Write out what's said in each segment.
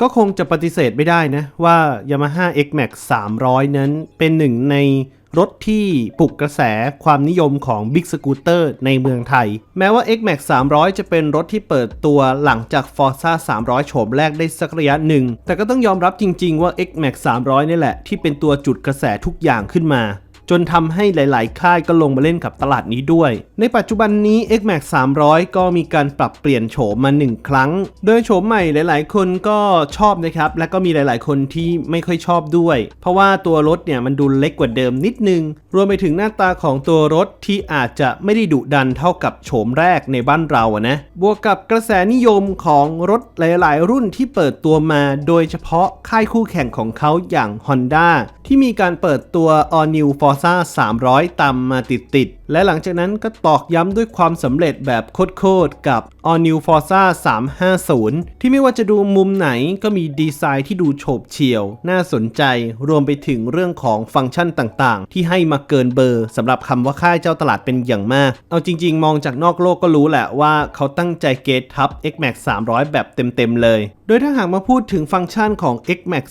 ก็คงจะปฏิเสธไม่ได้นะ ว่า Yamaha X-Max 300 นั้นเป็นหนึ่งในรถที่ปลุกกระแสความนิยมของ Big Scooter ในเมืองไทย แม้ว่า X-Max 300 จะเป็นรถที่เปิดตัวหลังจาก Forza 300 โฉมแรกได้สักระยะหนึ่ง แต่ก็ต้องยอมรับจริง ๆ ว่า X-Max 300 นี่แหละที่เป็นตัวจุดกระแสทุกอย่างขึ้นมา จนทำให้หลาย ๆ ค่ายก็ลงมาเล่นกับตลาดนี้ด้วย ในปัจจุบันนี้ X-Max 300 ก็มีการปรับเปลี่ยนโฉมมา 1 ครั้ง โดยโฉมใหม่หลาย ๆ คนก็ชอบนะครับ และก็มีหลาย ๆ คนที่ไม่ค่อยชอบด้วย เพราะว่าตัวรถเนี่ยมันดูเล็กกว่าเดิมนิดนึง รวมไปถึงหน้าตาของตัวรถที่อาจจะไม่ได้ดุดันเท่ากับโฉมแรกในบ้านเราอะนะ บวกกับกระแสนิยมของรถหลาย ๆ รุ่นที่เปิดตัวมา โดยเฉพาะค่ายคู่แข่งของเขาอย่าง Honda ที่มีการเปิดตัว All New for Forza 300 ตามมาติดติดและหลังจากนั้นก็ตอกย้ำด้วยความสำเร็จแบบโคตรๆกับ All New Forza 350 ที่ไม่ว่าจะดูมุมไหนก็มีดีไซน์ที่ดูโฉบเฉี่ยว น่าสนใจรวมไปถึงเรื่องของฟังก์ชันต่างๆ ที่ให้มาเกินเบอร์สำหรับคำว่าค่ายเจ้าตลาดเป็นอย่างมาก เอาจริงๆ มองจากนอกโลกก็รู้แหละว่าเขาตั้งใจเกตทับ X-Max 300 แบบเต็มๆเลย โดยถ้าหากมาพูดถึงฟังก์ชันของ X-Max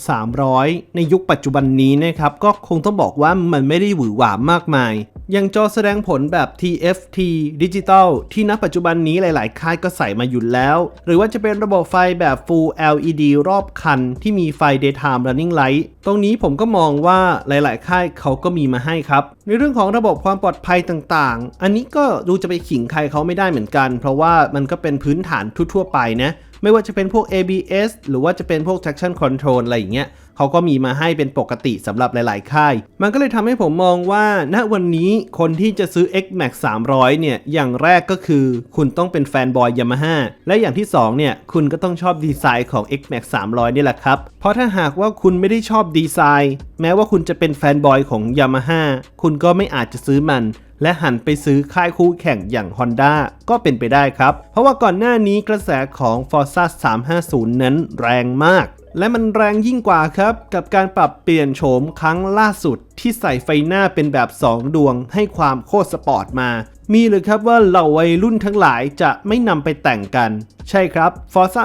300 ในยุคปัจจุบันนี้นะครับก็คงต้องบอกว่ามันไม่ได้หวือหวามากมายอย่างจอแสดงผลแบบ TFT Digital ที่ณปัจจุบันนี้หลาย ๆ ค่ายก็ใส่มาอยู่แล้ว หรือว่าจะเป็นระบบไฟแบบ Full LED รอบคัน ที่มีไฟ Daytime Running Light ตรงนี้ผมก็มองว่าหลาย ๆ ค่ายเขาก็มีมาให้ครับ ในเรื่องของระบบความปลอดภัยต่าง ๆ อันนี้ก็ดูจะไปขิงใครเขาไม่ได้เหมือนกัน เพราะว่ามันก็เป็นพื้นฐานทั่ว ๆ ไปนะ ไม่ว่าจะเป็นพวก ABS หรือว่าจะเป็นพวก traction control อะไรอย่างเงี้ยเขาก็มีมาให้เป็นปกติสำหรับหลาย ๆ ค่าย มันก็เลยทำให้ผมมองว่า ณ วันนี้คนที่จะซื้อ X-Max 300 เนี่ย อย่างแรกก็คือ คุณต้องเป็นแฟนบอย Yamaha และอย่างที่ 2 เนี่ย คุณก็ต้องชอบดีไซน์ของ X-Max 300 นี่แหละครับ เพราะถ้าหากว่าคุณไม่ได้ชอบดีไซน์ แม้ว่าคุณจะเป็นแฟนบอยของ Yamaha คุณก็ไม่อาจจะซื้อมัน และหันไปซื้อค่ายคู่แข่งอย่าง Honda ก็เป็นไปได้ครับ เพราะว่าก่อนหน้านี้กระแสของ Forza 350 นั้นแรงมาก และมันแรงยิ่งกว่าครับ กับการปรับเปลี่ยนโฉมครั้งล่าสุด ที่ใส่ไฟหน้าเป็นแบบ 2 ดวงให้ความโคตรสปอร์ตมามีเลยครับว่าเหล่าวัยรุ่นทั้งหลายจะไม่นำไปแต่งกัน ใช่ครับ Forza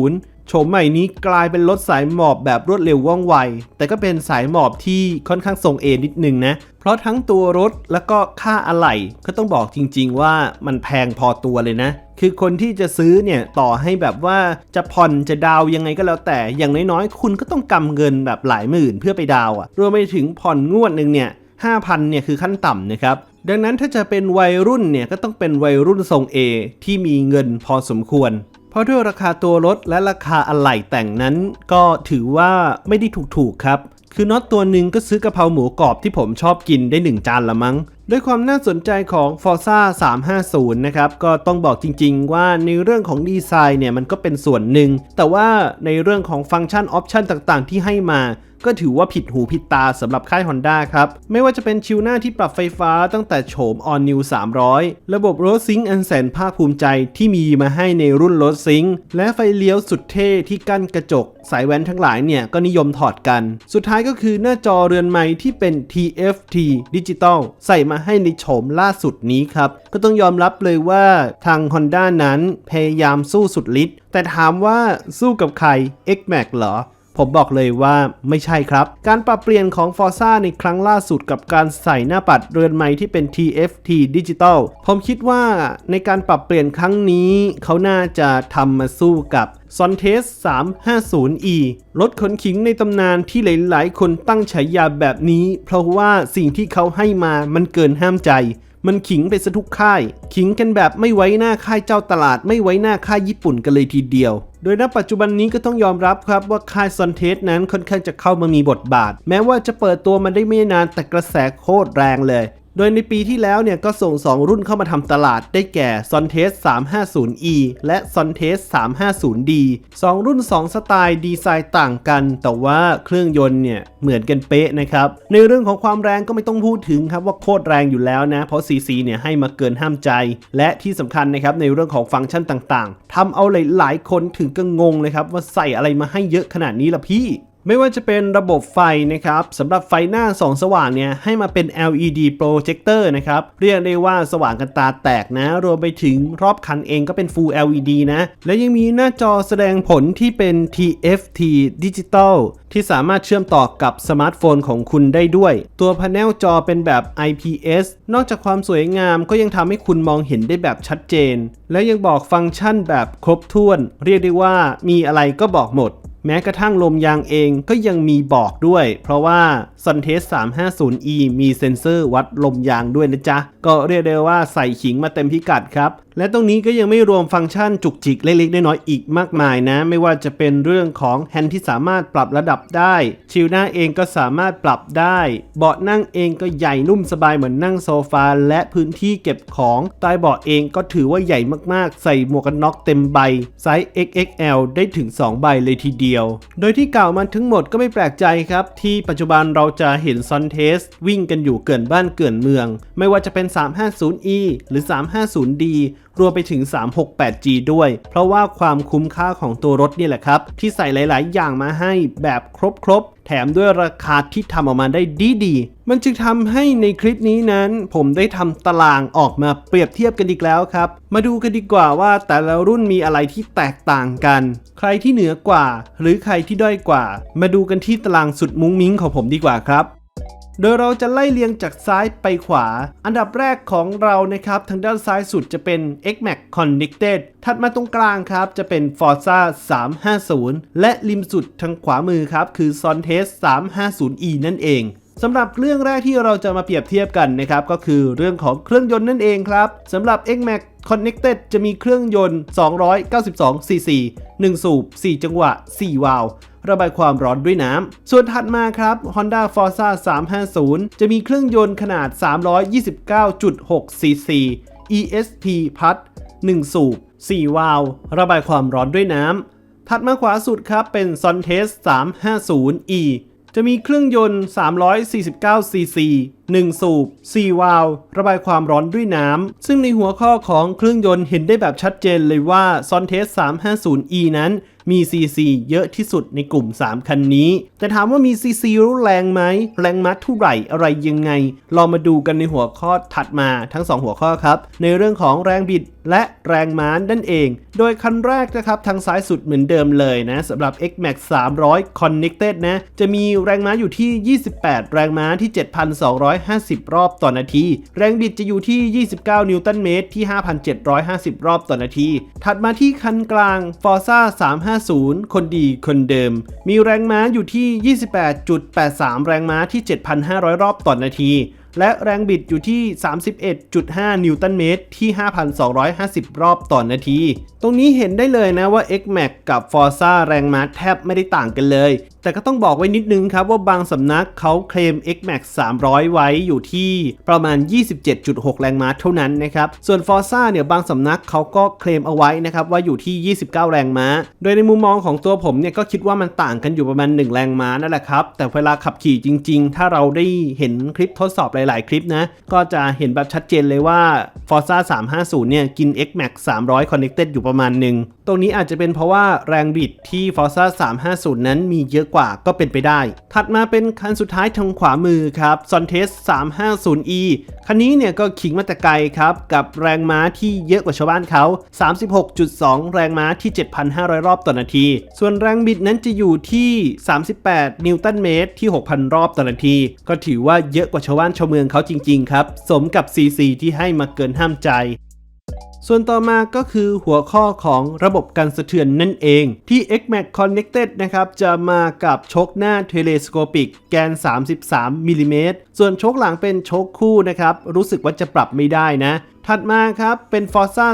350 โฉมใหม่นี้กลายเป็นรถสายหมอบแบบรวดเร็วว่องไว แต่ก็เป็นสายหมอบที่ค่อนข้างทรงเอนิดนึงนะ เพราะทั้งตัวรถแล้วก็ค่าอะไหล่ก็ต้องบอกจริง ๆ ว่ามันแพงพอตัวเลยนะ คือคนที่จะซื้อเนี่ยต่อให้แบบว่าจะผ่อนจะดาวยังไงก็แล้วแต่ อย่างน้อยๆ คุณก็ต้องกำเงินแบบหลายหมื่นเพื่อไปดาวอะรวมไปถึงผ่อนงวดหนึ่งเนี่ย5,000เนี่ยคือขั้นต่ำนะครับดังนั้นถ้าจะเป็นวัยรุ่นเนี่ยก็ต้องเป็นวัยรุ่นทรง A ที่มีเงินพอสมควร เพราะด้วยราคาตัวรถและราคาอะไหล่แต่งนั้น ก็ถือว่าไม่ได้ถูกๆครับ คือน็อตตัวหนึ่งก็ซื้อกะเพราหมูกรอบที่ผมชอบกินได้ 1 จานละมั้ง ด้วยความน่าสนใจของ Forza 350 นะครับ ก็ต้องบอกจริงๆว่าในเรื่องของดีไซน์เนี่ยมันก็เป็นส่วนหนึ่ง แต่ว่าในเรื่องของฟังก์ชันออปชันต่างๆ ที่ให้มา ก็ถือว่าผิดหูผิดตาสำหรับค่าย Honda ครับ ไม่ว่าจะเป็นชิวหน้าที่ปรับไฟฟ้าตั้งแต่โฉม All New 300 ระบบ Road Sync อันแสนภาคภูมิใจที่มีมาให้ในรุ่น Road Sync และไฟเลี้ยวสุดเท่ที่กั้นกระจก สายแว้นทั้งหลายเนี่ยก็นิยมถอดกัน สุดท้ายก็คือหน้าจอเรือนไม้ที่เป็น TFT Digital ใส่มาให้ในโฉมล่าสุดนี้ครับ ก็ต้องยอมรับเลยว่าทาง Honda นั้นพยายามสู้สุดฤทธิ์แต่ถามว่าสู้กับใคร X-Max เหรอ ผมบอกเลยว่าไม่ใช่ครับ การปรับเปลี่ยนของ Forza ในครั้งล่าสุดกับการใส่หน้าปัดเรือนไม้ที่เป็น TFT Digital ผมคิดว่าในการปรับเปลี่ยนครั้งนี้ เขาน่าจะทำมาสู้กับ s o n t e s 350e รถขนขิงในตำนานที่หลาย ๆ คนตั้งฉายาแบบนี้ เพราะว่าสิ่งที่เขาให้มามันเกินห้ามใจ มันขิงไปซะทุกค่าย ขิงกันแบบไม่ไว้หน้าค่ายเจ้าตลาด ไม่ไว้หน้าค่ายญี่ปุ่นกันเลยทีเดียว โดยณปัจจุบันนี้ก็ต้องยอมรับครับว่าค่ายซอนเทสนั้นค่อนข้างจะเข้ามามีบทบาท แม้ว่าจะเปิดตัวมันได้ไม่นานแต่กระแสโคตรแรงเลย ดยในปีที่แล้วเนี่ยก็ส่ง 2 รุ่นเข้ามาทำตลาดได้แก่ s o n t e s 350e และ s o n t e s 350d 2 รุ่น 2 สไตล์ดีไซน์ต่างกัน แต่ว่าเครื่องยนต์เนี่ยเหมือนกันเป๊ะนะครับ ในเรื่องของความแรงก็ไม่ต้องพูดถึงครับว่าโคตรแรงอยู่แล้วนะ เพราะ CC เนี่ยให้มาเกินห้ามใจ และที่สำคัญนะครับในเรื่องของฟังก์ชันต่างๆทำเอาหลายๆคนถึงก็งงเลยครับว่าใส่อะไรมาให้เยอะขนาดนี้ล่ะพี่ ไม่ว่าจะเป็นระบบไฟนะครับสำหรับไฟหน้าสองสว่างเนี่ยให้มาเป็น LED projector นะครับเรียกได้ว่าสว่างกันตาแตกนะ รวมไปถึงรอบคันเองก็เป็น Full LED นะ และยังมีหน้าจอแสดงผลที่เป็น TFT Digital ที่สามารถเชื่อมต่อกับสมาร์ทโฟนของคุณได้ด้วย ตัวพาเนลจอเป็นแบบ IPS นอกจากความสวยงามก็ยังทำให้คุณมองเห็นได้แบบชัดเจน และยังบอกฟังก์ชันแบบครบถ้วน เรียกได้ว่ามีอะไรก็บอกหมด แม้กระทั่งลมยางเองก็ยังมีบอกด้วย เพราะว่า s u n t e s 350e มีเซ็นเซอร์วัดลมยางด้วยนะจ๊ะ ก็เรียกได้ว่าใส่ขิงมาเต็มพิกัดครับ และตรงนี้ก็ยังไม่รวมฟังก์ชันจุกจิกเล็กๆ น้อยๆอีกมากมายนะ ไม่ว่าจะเป็นเรื่องของแฮนด์ที่สามารถปรับระดับได้ ชิลหน้าเองก็สามารถปรับได้ เบาะนั่งเองก็ใหญ่นุ่มสบายเหมือนนั่งโซฟา และพื้นที่เก็บของใต้เบาะเองก็ถือว่าใหญ่มากๆ ใส่หมวกกันน็อกเต็มใบไซส์ XXL ได้ถึง 2 ใบเลยทีเดียว โดยที่กล่าวมาทั้งหมดก็ไม่แปลกใจครับที่ปัจจุบันเราจะเห็นซอนเทสวิ่งกันอยู่เกินบ้านเกินเมือง ไม่ว่าจะเป็น 350e หรือ 350d รวมไปถึง 368G ด้วย เพราะว่าความคุ้มค่าของตัวรถนี่แหละครับ ที่ใส่หลาย ๆ อย่างมาให้แบบครบๆ แถมด้วยราคาที่ทำออกมาได้ดีๆ มันจึงทำให้ในคลิปนี้นั้น ผมได้ทำตารางออกมาเปรียบเทียบกันอีกแล้วครับ มาดูกันดีกว่าว่าแต่ละรุ่นมีอะไรที่แตกต่างกัน ใครที่เหนือกว่า หรือใครที่ด้อยกว่า มาดูกันที่ตารางสุดมุ้งมิ้งของผมดีกว่าครับ โดยเราจะไล่เรียงจากซ้ายไปขวา อันดับแรกของเรานะครับ ทางด้านซ้ายสุดจะเป็น XMAX Connected ถัดมาตรงกลางครับ จะเป็น Forza 350 และริมสุดทางขวามือครับ คือ Sontes 350e นั่นเองสำหรับเรื่องแรกที่เราจะมาเปรียบเทียบกันนะครับก็คือเรื่องของเครื่องยนต์นั่นเองครับสำหรับ XMAX Connected จะมีเครื่องยนต์ 292 cc 1 สูบ 4 จังหวะ 4 วาล์ว ระบายความร้อนด้วยน้ำ ส่วนถัดมาครับ Honda Forza 350 จะมีเครื่องยนต์ขนาด 329.6 cc ESP พัด1 สูบ 4 วาล์วระบายความร้อนด้วยน้ำ ถัดมาขวาสุดครับเป็น Sontes 350e จะมีเครื่องยนต์ 349 cc 1สูบ 4 วาล์วระบายความร้อนด้วยน้ำ ซึ่งในหัวข้อของเครื่องยนต์เห็นได้แบบชัดเจนเลยว่า Sontes 350e นั้น มี CC เยอะที่สุดในกลุ่ม 3 คันนี้ แต่ถามว่ามี CC รู้แรงไหม แรงมัดเท่าไหร่อะไรยังไง ลองมาดูกันในหัวข้อถัดมาทั้ง 2 หัวข้อครับ ในเรื่องของแรงบิดและแรงม้านั่นเอง โดยคันแรกนะครับทางซ้ายสุดเหมือนเดิมเลยนะสำหรับ XMAX 300 Connected นะ จะมีแรงม้าอยู่ที่ 28 แรงม้าที่ 7,250 รอบต่อนาที แรงบิดจะอยู่ที่ 29 นิวตันเมตรที่ 5,750 รอบต่อนาที ถัดมาที่คันกลาง Forza 350 0 คนดีคนเดิม มีแรงม้าอยู่ที่ 28.83 แรงม้าที่ 7,500 รอบต่อนาที และแรงบิดอยู่ที่ 31.5 นิวตันเมตรที่ 5,250 รอบต่อนนาที ตรงนี้เห็นได้เลยนะว่า XMAX กับ Forza แรงม้าแทบไม่ได้ต่างกันเลย แต่ก็ต้องบอกไว้นิดนึงครับว่าบางสำนักเขาเคลม XMAX 300 ไว้อยู่ที่ประมาณ 27.6 แรงม้าเท่านั้นนะครับ ส่วน Forza เนี่ยบางสำนักเขาก็เคลมเอาไว้นะครับว่าอยู่ที่ 29 แรงม้า โดยในมุมมองของตัวผมเนี่ยก็คิดว่ามันต่างกันอยู่ประมาณ 1 แรงม้านั่นแหละครับ แต่เวลาขับขี่จริง ๆ ถ้าเราได้เห็นคลิปทดสอบหลาย ๆ คลิปนะ ก็จะเห็นแบบชัดเจนเลยว่า Forza 350 เนี่ยกิน XMAX 300 Connected อยู่ประมาณหนึ่ง รงนี้อาจจะเป็นเพราะว่าแรงบิดที่ Forza 350 นั้นมีเยอะกว่าก็เป็นไปได้ ถัดมาเป็นคันสุดท้ายทางขวามือครับ Sontes 350e คันนี้เนี่ยก็ขิงมาแต่ไกลครับ กับแรงม้าที่เยอะกว่าชาวบ้านเขา 36.2 แรงม้าที่ 7,500 รอบต่อนาที ส่วนแรงบิดนั้นจะอยู่ที่ 38 นิวตันเมตรที่ 6,000 รอบต่อนาที ก็ถือว่าเยอะกว่าชาวบ้านชาวเมืองเขาจริงๆครับ สมกับ CC ที่ให้มาเกินห้ามใจ ส่วนต่อมาก็คือหัวข้อของระบบการสะเทือนนั่นเอง ที่ XMAX Connected นะครับจะมากับชกหน้า Telescopic แกน 33มิลลิเมตร ส่วนชกหลังเป็นชกคู่นะครับ รู้สึกว่าจะปรับไม่ได้นะ ถัดมาครับเป็น Forza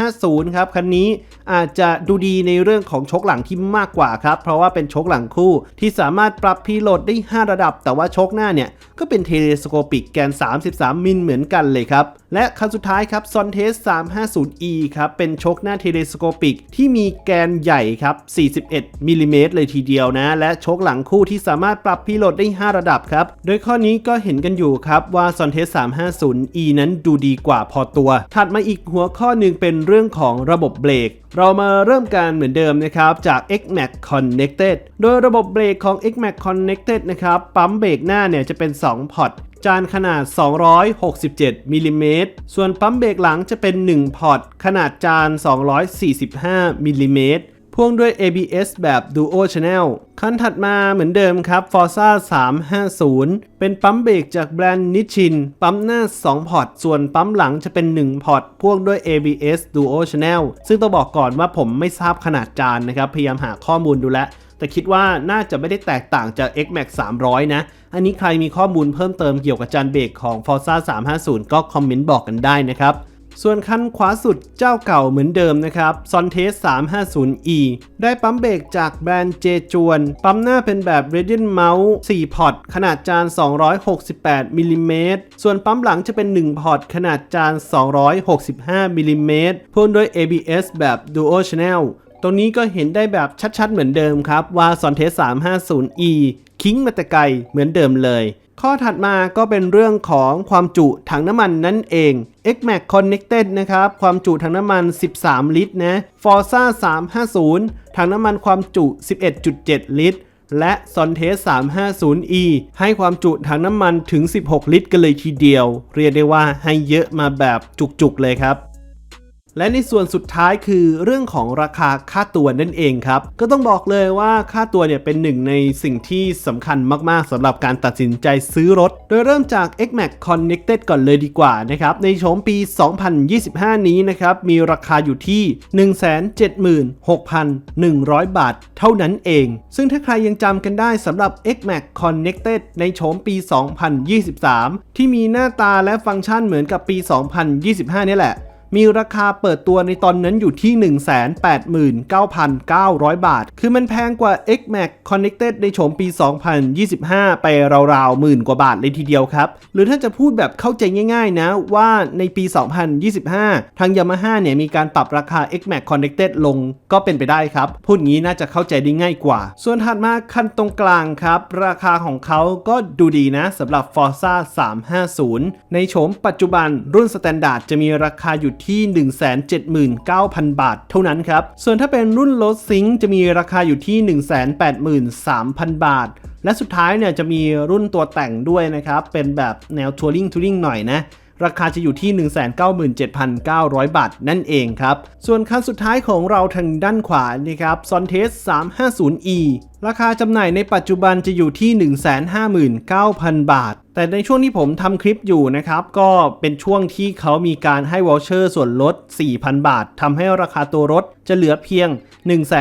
350 ครับ คันนี้อาจจะดูดีในเรื่องของชกหลังที่มากกว่าครับ เพราะว่าเป็นชกหลังคู่ที่สามารถปรับพีโหลดได้ 5 ระดับ แต่ว่าชกหน้าเนี่ย ก็เป็นเทเลสโคปิกแกน 33 มิลเหมือนกันเลยครับ และคันสุดท้ายครับ Sontes 350e ครับเป็นชกหน้าเทเลสโคปิกที่มีแกนใหญ่ครับ 41มิลลิเมตรเลยทีเดียวนะ และชกหลังคู่ที่สามารถปรับพีโหลดได้ 5 ระดับครับ โดยข้อนี้ก็เเห็นกันอยู่ครับว่า s o n t e s 350e นั้นดูดีกว่าพอตัว ถัดมาอีกหัวข้อหนึ่งเป็นเรื่องของระบบเบรกเรามาเริ่มกันเหมือนเดิมนะครับจาก XMAX Connected โดยระบบเบรกของ XMAX Connected นะครับปั๊มเบรกหน้าเนี่ยจะเป็น 2 พอร์ตจานขนาด 267มิลลิเมตรส่วนปั๊มเบรกหลังจะเป็น 1 พอร์ตขนาดจาน 245มิลลิเมตร พ่วงด้วย ABS แบบ Duo Channel คันถัดมาเหมือนเดิมครับ Forza 350 เป็นปั๊มเบรกจากแบรนด์นิชิน ปั๊มหน้า 2 พอร์ต ส่วนปั๊มหลังจะเป็น 1 พอร์ต พ่วงด้วย ABS Duo Channel ซึ่งต้องบอกก่อนว่าผมไม่ทราบขนาดจานนะครับ พยายามหาข้อมูลดูแลแต่คิดว่าน่าจะไม่ได้แตกต่างจาก XMAX 300 นะ อันนี้ใครมีข้อมูลเพิ่มเติมเกี่ยวกับจานเบรกของ Forza 350 ก็คอมเมนต์บอกกันได้นะครับ ส่วนคันขวาสุดเจ้าเก่าเหมือนเดิมนะครับ s o n t e s 350e ได้ปั๊มเบรกจากแบรนด์เจจวน ปั๊มหน้าเป็นแบบ Radiant Mount 4 พอร์ต ขนาดจาน 268มิลลิเมตรส่วนปั๊มหลังจะเป็น 1 พอร์ต ขนาดจาน 265มิลลิเมตรพ่วงด้วย ABS แบบ Duo Channel ตรงนี้ก็เห็นได้แบบชัดๆเหมือนเดิมครับ ว่า s o n t e s 350e คิงมาแต่ไกลเหมือนเดิมเลย ข้อถัดมาก็เป็นเรื่องของความจุถังน้ำมันนั่นเอง XMAX Connected นะครับ ความจุถังน้ำมัน 13 ลิตรนะ Forza 350 ถังน้ำมันความจุ 11.7 ลิตร และ s o n t e s 350e ให้ความจุถังน้ำมันถึง 16 ลิตรกันเลยทีเดียว เรียกได้ว่าให้เยอะมาแบบจุกๆเลยครับ และในส่วนสุดท้ายคือเรื่องของราคาค่าตัวนั่นเองครับ ก็ต้องบอกเลยว่าค่าตัวเนี่ยเป็นหนึ่งในสิ่งที่สำคัญมากๆสำหรับการตัดสินใจซื้อรถ โดยเริ่มจาก XMAX Connected ก่อนเลยดีกว่านะครับ ในโฉมปี 2025 นี้นะครับ มีราคาอยู่ที่ 176,100 บาทเท่านั้นเอง ซึ่งถ้าใครยังจำกันได้สำหรับ XMAX Connected ในโฉมปี 2023 ที่มีหน้าตาและฟังก์ชันเหมือนกับปี 2025 นี่แหละ มีราคาเปิดตัวในตอนนั้นอยู่ที่ 189,900 บาท คือมันแพงกว่า XMAX Connected ในโฉมปี 2025 ไปราวๆหมื่นกว่าบาทเลยทีเดียวครับ หรือถ้าจะพูดแบบเข้าใจง่ายๆนะว่าในปี 2025 ทาง Yamaha เนี่ยมีการปรับราคา XMAX Connected ลงก็เป็นไปได้ครับ พูดงี้น่าจะเข้าใจได้ง่ายกว่า ส่วนถัดมาคันตรงกลางครับ ราคาของเขาก็ดูดีนะสำหรับ Forza 350 ในโฉมปัจจุบันรุ่น Standard จะมีราคาอยู่ที่ 179,000 บาท เท่านั้นครับ ส่วนถ้าเป็นรุ่นโลดซิงจะมีราคาอยู่ที่ 183,000 บาท และสุดท้ายเนี่ยจะมีรุ่นตัวแต่งด้วยนะครับ เป็นแบบแนวทัวริงทัวริงหน่อยนะ ราคาจะอยู่ที่ 197,900 บาทนั่นเองครับ ส่วนคันสุดท้ายของเราทางด้านขวานี่ครับ s o n t e s 350e ราคาจำหน่ายในปัจจุบันจะอยู่ที่ 159,000 บาท แต่ในช่วงที่ผมทำคลิปอยู่นะครับ ก็เป็นช่วงที่เขามีการให้วอลเชอร์ส่วนลด 4,000 บาททำให้ราคาตัวรถจะเหลือเพียง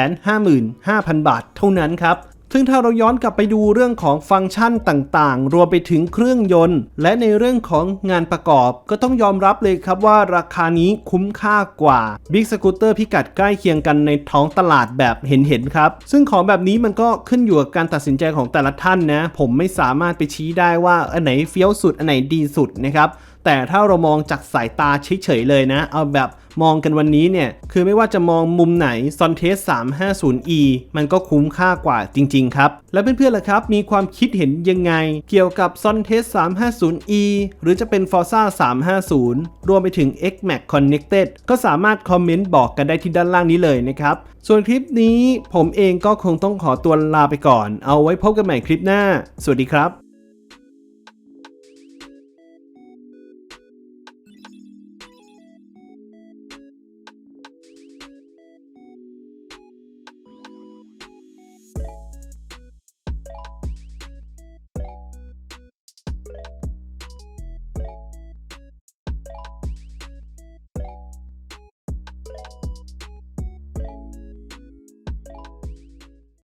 155,000 บาทเท่านั้นครับ ซึ่งถ้าเราย้อนกลับไปดูเรื่องของฟังก์ชันต่างๆ รวมไปถึงเครื่องยนต์ และในเรื่องของงานประกอบ ก็ต้องยอมรับเลยครับว่าราคานี้คุ้มค่ากว่า Big Scooter พิกัดใกล้เคียงกันในท้องตลาดแบบเห็นๆครับ ซึ่งของแบบนี้มันก็ขึ้นอยู่กับการตัดสินใจของแต่ละท่านนะ ผมไม่สามารถไปชี้ได้ว่าอันไหนเฟี้ยวสุดอันไหนดีสุดนะครับ แต่ถ้าเรามองจากสายตาเฉยๆเลยนะ เอาแบบมองกันวันนี้เนี่ย คือไม่ว่าจะมองมุมไหน s o n t e s 350e มันก็คุ้มค่ากว่าจริง ๆ ครับ แล้วเพื่อนๆล่ะครับ มีความคิดเห็นยังไง เกี่ยวกับ s o n t e s 350e หรือจะเป็น Forza 350 รวมไปถึง XMAX Connected ก็สามารถคอมเมนต์บอกกันได้ที่ด้านล่างนี้เลยนะครับ ส่วนคลิปนี้ผมเองก็คงต้องขอตัวลาไปก่อน เอาไว้พบกันใหม่คลิปหน้า สวัสดีครับ